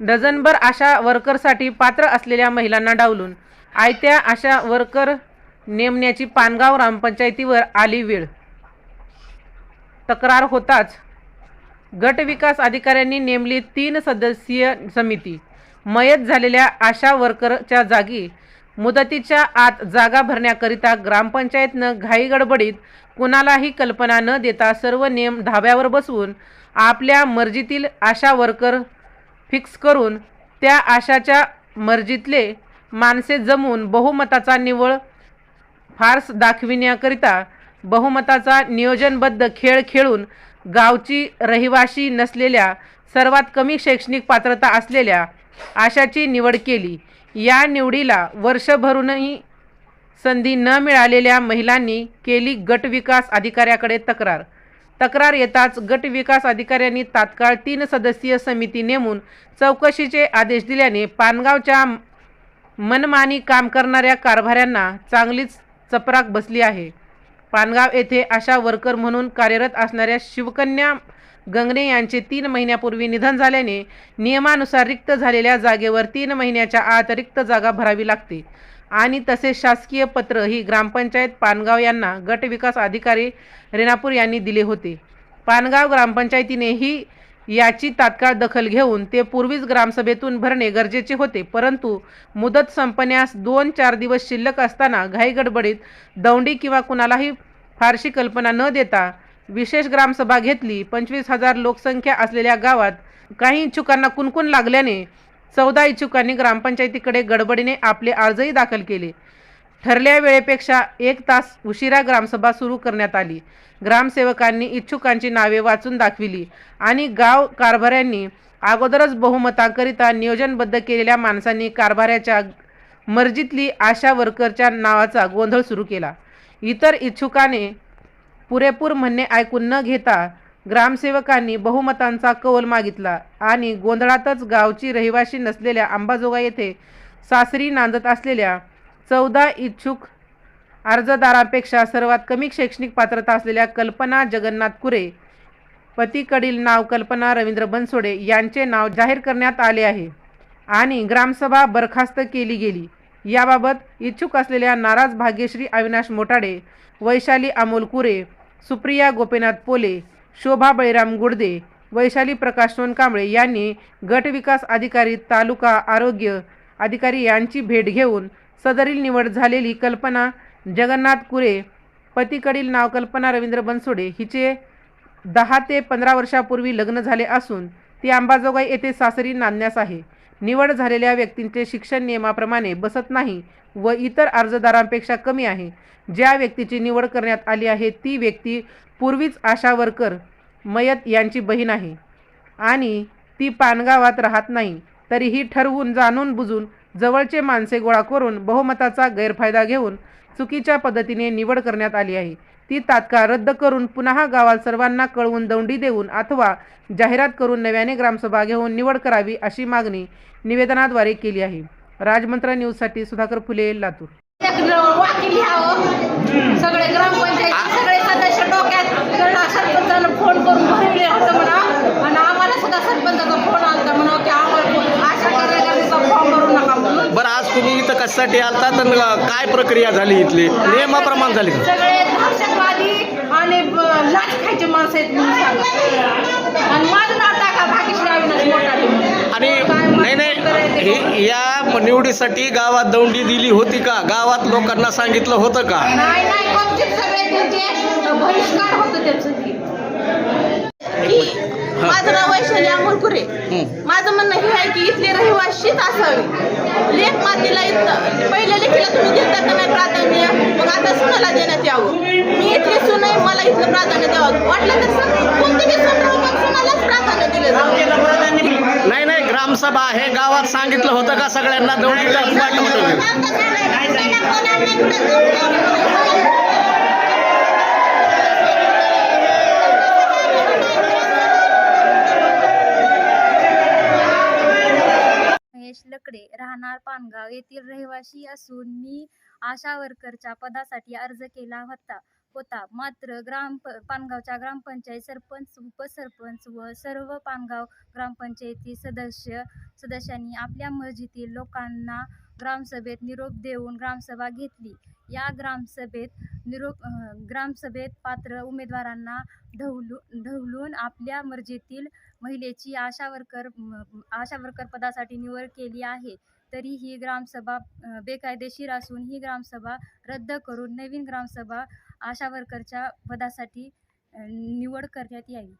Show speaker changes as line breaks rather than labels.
डझनभर आशा वर्करसाठी पात्र असलेल्या महिलांना डावलून. आयत्या आशा वर्कर नेमण्याची पानगाव ग्रामपंचायतीवर आली वेळ. तक्रार होताच गट विकास अधिकाऱ्यांनी नेमली तीन सदस्यीय समिती. मयत झालेल्या आशा वर्करच्या जागी मुदतीच्या आत जागा भरण्याकरिता ग्रामपंचायतनं घाई गडबडीत कुणालाही कल्पना न देता सर्व नियम धाब्यावर बसवून आपल्या मर्जीतील आशा वर्कर फिक्स करून त्या आशाच्या मर्जीतले माणसे जमून बहुमताचा निवळ फार्स दाखविण्याकरिता बहुमताचा नियोजनबद्ध खेळ खेळून गावची रहिवाशी नसलेल्या सर्वात कमी शैक्षणिक पात्रता असलेल्या आशाची निवड केली. या निवडीला वर्षभरूनही संधी न मिळालेल्या महिलांनी केली गट विकास अधिकाऱ्याकडे तक्रार. तक्रार येताच गट विकास अधिकाऱ्यांनी तात्काळ तीन सदस्यीय समिती नेमून चौकशीचे आदेश दिल्याने पानगावच्या मनमानी काम करणाऱ्या कारभाऱ्यांना चांगलीच चपराक बसली आहे. पानगाव येथे अशा वर्कर म्हणून कार्यरत असणाऱ्या शिवकन्या गंगणे यांचे तीन महिन्यापूर्वी निधन झाल्याने नियमानुसार रिक्त झालेल्या जागेवर तीन महिन्याच्या आत रिक्त जागा भरावी लागते. आणि तसेच शासकीय पत्र ही ग्रामपंचायत पानगाव यांना गट विकास अधिकारी रेणापूर यांनी दिले होते. पानगाव ग्रामपंचायतीनेही याची तात्काळ दखल घेऊन ते पूर्वीच ग्रामसभेतून भरणे गरजेचे होते परंतु मुदत संपण्यास दोन चार दिवस शिल्लक असताना घाईगडबडीत दौंडी किंवा कुणालाही फारशी कल्पना न देता विशेष ग्रामसभा घेतली. पंचवीस हजार लोकसंख्या असलेल्या गावात काही इच्छुकांना कुणकुण लागल्याने चौदा इच्छुकांनी ग्रामपंचायतीकडे गडबडीने आपले अर्जही दाखल केले. ठरल्या वेळेपेक्षा एक तास उशिरा ग्रामसभा सुरू करण्यात आली. ग्रामसेवकांनी इच्छुकांची नावे वाचून दाखविली आणि गाव कारभाऱ्यांनी अगोदरच बहुमताकरिता नियोजनबद्ध केलेल्या माणसांनी कारभाऱ्याच्या मर्जीतली आशा वर्करच्या नावाचा गोंधळ सुरू केला. इतर इच्छुकाने पुरेपूर म्हणणे ऐकून न घेता ग्रामसेवकांनी बहुमतांचा कौल मागितला आणि गोंधळातच गावची रहिवाशी नसलेल्या अंबाजोगाई येथे सासरी नांदत असलेल्या चौदा इच्छुक अर्जदारांपेक्षा सर्वात कमी शैक्षणिक पात्रता असलेल्या कल्पना जगन्नाथ कुरे पतीकडील नाव कल्पना रवींद्र बनसोडे यांचे नाव जाहीर करण्यात आले आहे आणि ग्रामसभा बरखास्त केली गेली. याबाबत इच्छुक असलेल्या नाराज भाग्यश्री अविनाश मोटाडे वैशाली अमोल कुरे सुप्रिया गोपीनाथ पोले शोभा बळीराम गुडदे वैशाली प्रकाश सोनकांबळे यांनी गट विकास अधिकारी तालुका आरोग्य अधिकारी यांची भेट घेऊन सदरील निवड झालेली कल्पना जगन्नाथ कुरे पतीकडील नाव कल्पना रवींद्र बनसोडे हिचे दहा ते पंधरा वर्षापूर्वी लग्न झाले असून ती अंबाजोगाई येथे सासरी नांदण्यास आहे. निवड झालेल्या व्यक्तींचे शिक्षण नियमाप्रमाणे बसत नाही व इतर अर्जदारांपेक्षा कमी आहे. ज्या व्यक्तीची निवड करण्यात आली आहे ती व्यक्ती पूर्वीच आशा वरकर मयत यांची बहीण आहे. आणि ती पानगावात राहत नाही तरीही ठरवून जाणून बुजून जवळचे माणसे गोळा करून बहुमताचा गैरफायदा घेऊन चुकीच्या पद्धतीने निवड करण्यात आली आहे. ती तात्काळ रद्द करून पुन्हा गावात सर्वांना कळवून दौंडी देऊन अथवा जाहिरात करून नव्याने ग्रामसभा घेऊन निवड करावी अशी मागणी निवेदनाद्वारे केली आहे. राजमंत्र न्यूजसाठी सुधाकर फुले लातूर.
वाकी लिहावं सगळे ग्रामपंचायत सगळे सदस्य डोक्यात गणा सरपंचानं फोन करून भरवले होतं म्हणा. आणि आम्हाला सुद्धा सरपंचाचा फोन आलता म्हणा की आम्हाला आशा कार्यकर्त्याचा फॉर्म भरू नका म्हणून.
बरं आज तुम्ही इथं कशासाठी आलता? तर काय प्रक्रिया झाली इथली? नियमाप्रमाणे झाली
सगळे दहशतवादी आणि लाच खायचे माणसं आहेत म्हणून सांगा. आणि माझं नाव टाका भाग्यश्री अविनाश काय
नाही नाही. हे या निवडीसाठी गावात दौंडी दिली होती का? गावात लोकांना सांगितलं होतं का?
नाही नाही. गपचूप सगळे त्यांचे बहिष्कार होतं त्यांचं ते. माझं नाव वैशाली अमोल कुरे
हं.
माझं म्हणणं हे आहे की इथले रहिवाशीच असावे. लेख मातीला इथलं पहिल्या लेखीला तुम्ही देता का नाही प्राधान्य? मग आता सुनाला देण्यात यावं. मी इथली सून आहे मला इथलं प्राधान्य द्यावं वाटलं तर सग- कोणती बी सून राहू पण सुनालाच प्राधान्य दिलं जावं
नाही नाही ग्रामसभा आहे गावात सांगितलं होतं का सगळ्यांना? होतं
महेश लकडे राहणार पानगाव येथील रहिवासी असून मी आशा वर्करच्या पदासाठी अर्ज केला होता. होता. मात्र ग्राम पानगावच्या ग्रामपंचायत सरपंच उपसरपंच व सर्व पानगाव ग्रामपंचायती सदस्य सदस्यांनी आपल्या मर्जीतील लोकांना ग्रामसभेत निरोप देऊन ग्रामसभा घेतली. या ग्रामसभेत निरोप ग्रामसभेत पात्र उमेदवारांना ढवलू ढवलून आपल्या मर्जीतील महिलेची आशा वर्कर आशा वर्कर पदासाठी निवड केली आहे. तरी ही ग्रामसभा बेकायदेशीर असून ही ग्रामसभा रद्द करून नवीन ग्रामसभा आशा वर्करच्या पदासाठी निवड करण्यात यावी.